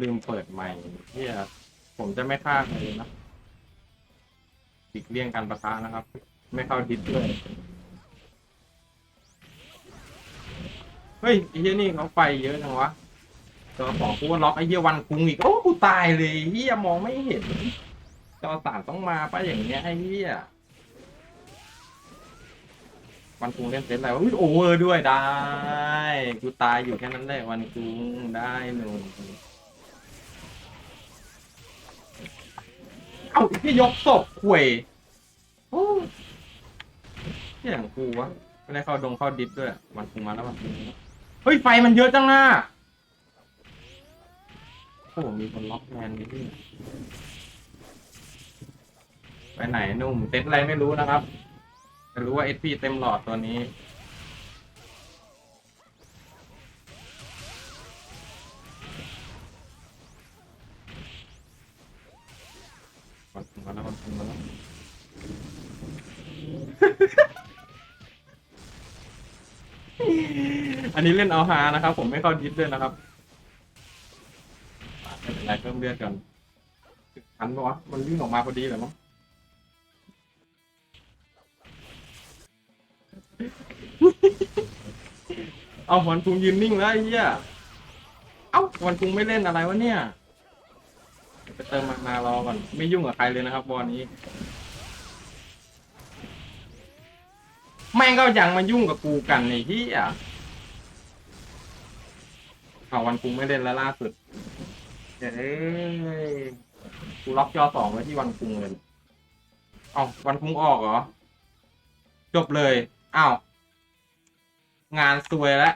ลืมเปิดใหม่เฮียผมจะไม่ฆ่าใครเลยนะอีกเลี่ยงการประทะนะครับ ไม่เข้าดิสด้วยเฮ้ยไอ้เฮียนี่เขาไฟเยอะจังวะตัวสองกูว่าล็อกไอ้เฮียวันคุงอีกโอ้กูตายเลยเฮียมองไม่เห็นจอสามต้องมาปะอย่างเงี้ยไอ้เฮีย วันคุงเล่นเซตอะไรวะอุ๊ยโอเวอร์ด้วยได้ กูตายอยู่แค่นั้นแหละวันคุงได้หนึ่งเอาที่ยกศพข่วยโอ้ที่อย่างกูวะไม่ได้เข้าดงเข้าดิสด้วยวันคุงมาแล้ววันคุงเฮ้ยไฟมันเยอะจังนะโอ้มีคนล็อกแมนนี่ด้วยไปไหนนุ่มเต็มอะไรไม่รู้นะครับ แต่รู้ว่าเอพีเต็มหลอดตัวนี้วันถึงมาแล้ววันถึงมาแล้วอันนี้เล่นเอาฮานะครับ ผมไม่เข้าดิสด้วยนะครับไม่เป็นไรเพิ่มเลือดกันทันปะวะมันวิ่งออกมาพอดีเลยมั้ง เอาวันคุงยืนนิ่งแล้วไอ้เหี้ย เอ้าวันคุงไม่เล่นอะไรวะเนี่ย ไปเติมมานารอก่อน ไม่ยุ่งกับใครเลยนะครับบอลนี้ แม่งก็ยังมายุ่งกับกูกันไอ้เหี้ยเอาวันคุงไม่เล่นแล้วล่าสุดเอ้ยกูล็อกจอสองไว้ที่วันคุงเลย เอาวันคุงออกเหรอ จบเลย อ้าว งานซวยแล้ว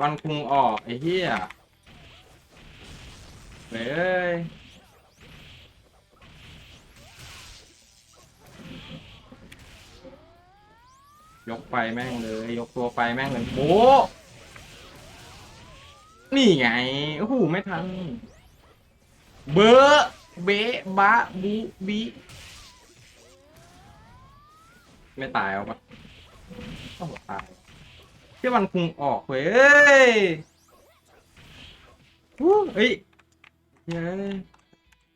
วันคุงออกไอ้เหี้ยเฮ้ยยกไฟแม่งเลย ยกตัวไฟแม่งเลยโบะนี่ไงโอ้โหไม่ทัน เบอเบบะบุบิไม่ตายเอาปะโอ้โหตาย ที่วันคุงออกเว้ยวู้เอ้ยเย้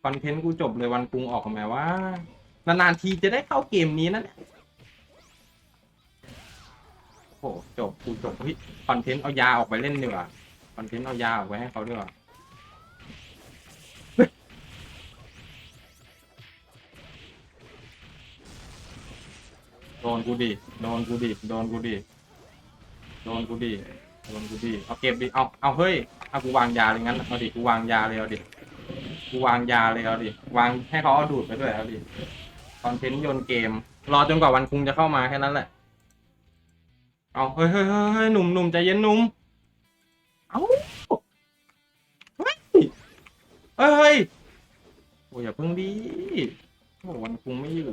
คอนเทนต์กูจบเลยวันคุงออกทำไมว่านานๆทีจะได้เข้าเกมนี้นะเนี่ยโอ้โหจบกูจบเฮ้ยคอนเทนต์เอายาออกไปเล่นดีกว่าคอนเทนต์เอายาออกไปให้เขาดีกว่าโดนกูดิโดนกูดิโดนกูดิ โดนกูดิโดนกูดิเอาเก็บดิเอาเอาเฮ้ยเอากูวางยาเลยงั้นเอาดิกูวางยาเลยเอาดิกูวางยาเลยเอาดิวางให้เขาเอาดูดไปด้วยเอาดิคอนเทนต์โยนเกม รอจนกว่าวันคุงจะเข้ามาแค่นั้นแหละเอาเฮ้ยเฮ้ยเฮ้ยหนุ่มหนุ่มใจเย็นหนุ่มเอาเฮ้ยเฮ้ยเฮ้ยโอ้ยอย่าเพิ่งดีโอ้วันคุงไม่อยู่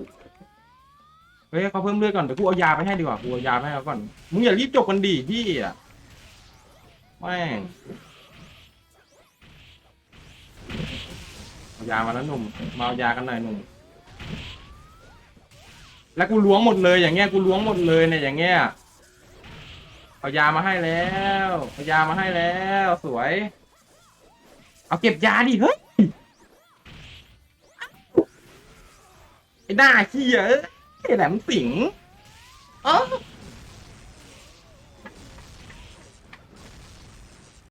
ฮ้ยเขาเพิ่มเลือดก่อนเดี๋ยวกูเอายาไปให้ดีกว่ากูเอายาไปให้เขาก่อนมึงอย่ารีบจบกันดิพี่อะแม่งเอายามาแล้วหนุ่มมาเอายากันหน่อยหนุ่มแล้วกูล้วงหมดเลยอย่างเงี้ยกูล้วงหมดเลยเนี่ยอย่างเงี้ยเอายามาให้แล้วเอายามาให้แล้ว สวย เอาเก็บยาดิเฮ้ยไอ้หน้าขี้เอ้ย ไอ้แหลมสิงอ๋อ